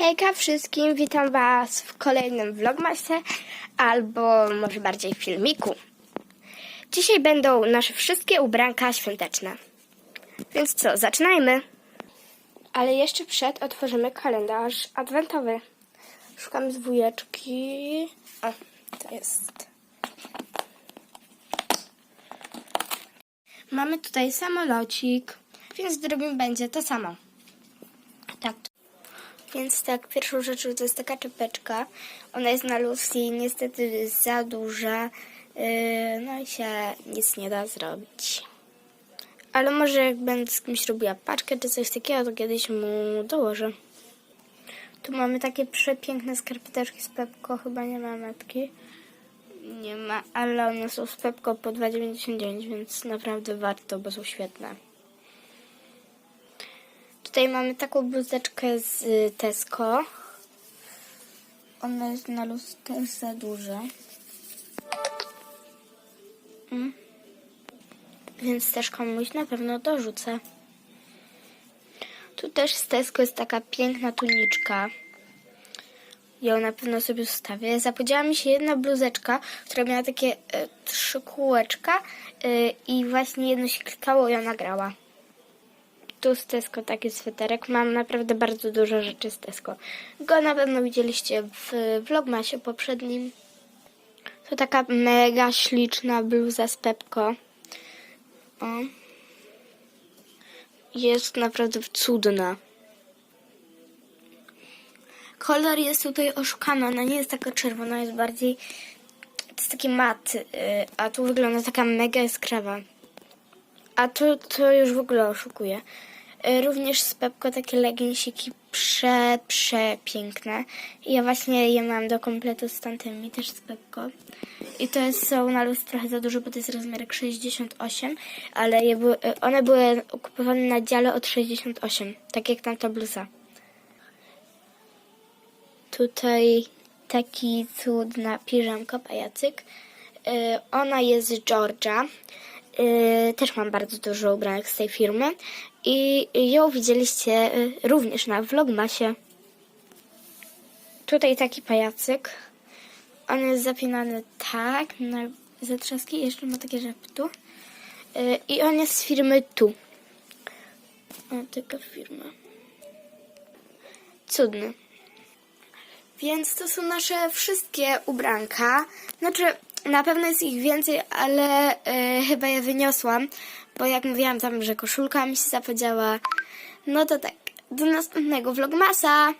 Hejka wszystkim, witam Was w kolejnym vlogmasie, albo może bardziej filmiku. Dzisiaj będą nasze wszystkie ubranka świąteczne. Więc co, zaczynajmy. Ale jeszcze przed otworzymy kalendarz adwentowy. Szukam dwójeczki. O, to jest. Mamy tutaj samolocik, więc drugim będzie to samo. Tak. Więc tak, pierwszą rzeczą to jest taka czepeczka. Ona jest na Lucy, niestety za duża. Yy, no i się nic nie da zrobić. Ale może jak będę z kimś robiła paczkę czy coś takiego, to kiedyś mu dołożę. Tu mamy takie przepiękne skarpeteczki z Pepko. Chyba nie ma mapki. Nie ma, ale one są z Pepko po 2,99, więc naprawdę warto, bo są świetne. Tutaj mamy taką bluzeczkę z y, Tesco. Ona jest na też za duża. Mm. Więc też komuś na pewno dorzucę. Tu też z Tesco jest taka piękna tuniczka. Ją na pewno sobie zostawię. Zapodziała mi się jedna bluzeczka, która miała takie e, trzy kółeczka e, i właśnie jedno się klikało i ona grała. Tu z Tesco taki sweterek. Mam naprawdę bardzo dużo rzeczy z Tesco. Go na pewno widzieliście w vlogmasie poprzednim. To taka mega śliczna bluza z Pepko. O. Jest naprawdę cudna. Kolor jest tutaj oszukany. Ona nie jest taka czerwona, jest bardziej... To jest taki mat, y, a tu wygląda taka mega jaskrawa. A tu to już w ogóle oszukuje. Y, Również z Pepko takie leginsiki prze, przepiękne. Ja właśnie je mam do kompletu z tamtymi też z Pepko. I to jest, są na luz trochę za dużo, bo to jest rozmiarek 68, ale je były, y, one były kupowane na dziale od 68, tak jak tamta bluza. Tutaj taki cudna piżamka, pajacyk. Yy, ona jest z Georgia. Yy, też mam bardzo dużo ubranek z tej firmy. I ją widzieliście yy, również na vlogmasie. Tutaj taki pajacyk. On jest zapinany tak na zatrzaski jeszcze ma takie żeptu. Yy, I on jest z firmy Tu. O, taka firma. Cudny. Więc to są nasze wszystkie ubranka. Znaczy, na pewno jest ich więcej, ale e, chyba je wyniosłam, bo jak mówiłam tam, że koszulka mi się zapodziała. No to tak, do następnego vlogmasa.